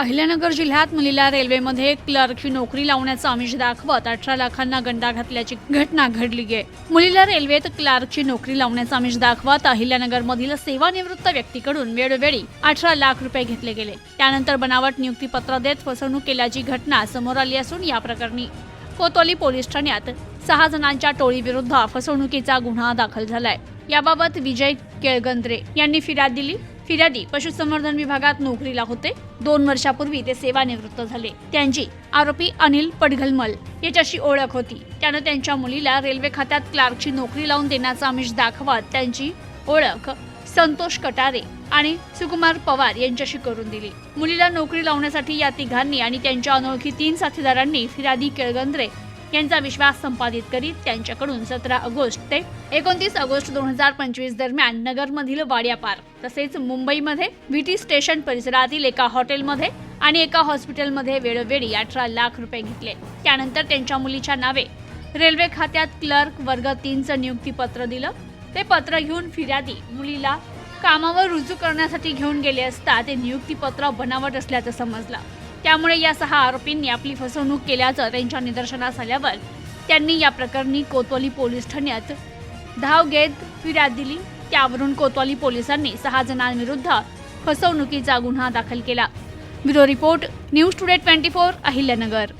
अहिल्यानगर जिल्ह्यात मुलीला रेल्वेमध्ये क्लर्कची नोकरी लावण्याचं आमिष दाखवत अठरा लाखांना गंडा घातल्याची घटना घडली आहे. मुलीला रेल्वेत क्लार्कची नोकरी लावण्याचं आमिष दाखवत अहिल्यानगरमधील सेवानिवृत्त व्यक्तीकडून वेळोवेळी अठरा लाख रुपये घेतले गेले. त्यानंतर बनावट नियुक्तीपत्र देत फसवणूक केल्याची घटना समोर आली असून या प्रकरणी कोतवाली पोलीस ठाण्यात सहा जणांच्या टोळीविरुद्ध फसवणुकीचा गुन्हा दाखल झालाय. याबाबत विजय केळगंद्रे यांनी फिर्याद दिली. फिर्यादी पशुसंवर्धन विभागात नोकरीला होते. दोन वर्षापूर्वी ते सेवानिवृत्त झाले. त्यांची आरोपी अनिल पडघलमल याच्याशी ओळख होती. त्यानं त्यांच्या मुलीला रेल्वे खात्यात क्लार्कची नोकरी लावून देण्याचा आमिष दाखवत त्यांची ओळख संतोष कटारे आणि सुकुमार पवार यांच्याशी करून दिली. मुलीला नोकरी लावण्यासाठी या तिघांनी आणि त्यांच्या अनोळखी तीन साथीदारांनी फिर्यादी केळगंद्रे यांचा विश्वास संपादित करीत त्यांच्याकडून सतरा ऑगस्ट ते एकोणतीस ऑगस्ट दोन हजार पंचवीस दरम्यान नगरमधील वाड्यापार तसेच मुंबईमध्ये व्हीटी स्टेशन परिसरातील एका हॉटेलमध्ये आणि एका हॉस्पिटलमध्ये वेळोवेळी अठरा लाख रुपये घेतले. त्यानंतर त्यांच्या मुलीच्या नावे रेल्वे खात्यात क्लर्क वर्ग तीनचं नियुक्तीपत्र दिलं. ते पत्र घेऊन फिर्यादी मुलीला कामावर रुजू करण्यासाठी घेऊन गेले असता ते नियुक्तीपत्र बनावट असल्याचं समजलं. त्यामुळे या सहा आरोपींनी आपली फसवणूक केल्याचं त्यांच्या निदर्शनास आल्यावर त्यांनी या प्रकरणी कोतवाली पोलीस ठाण्यात धाव घेत फिर्याद दिली. त्यावरून कोतवाली पोलिसांनी सहा जणांविरुद्ध फसवणुकीचा गुन्हा दाखल केला. Bureau report news today twenty four Ahilyanagar.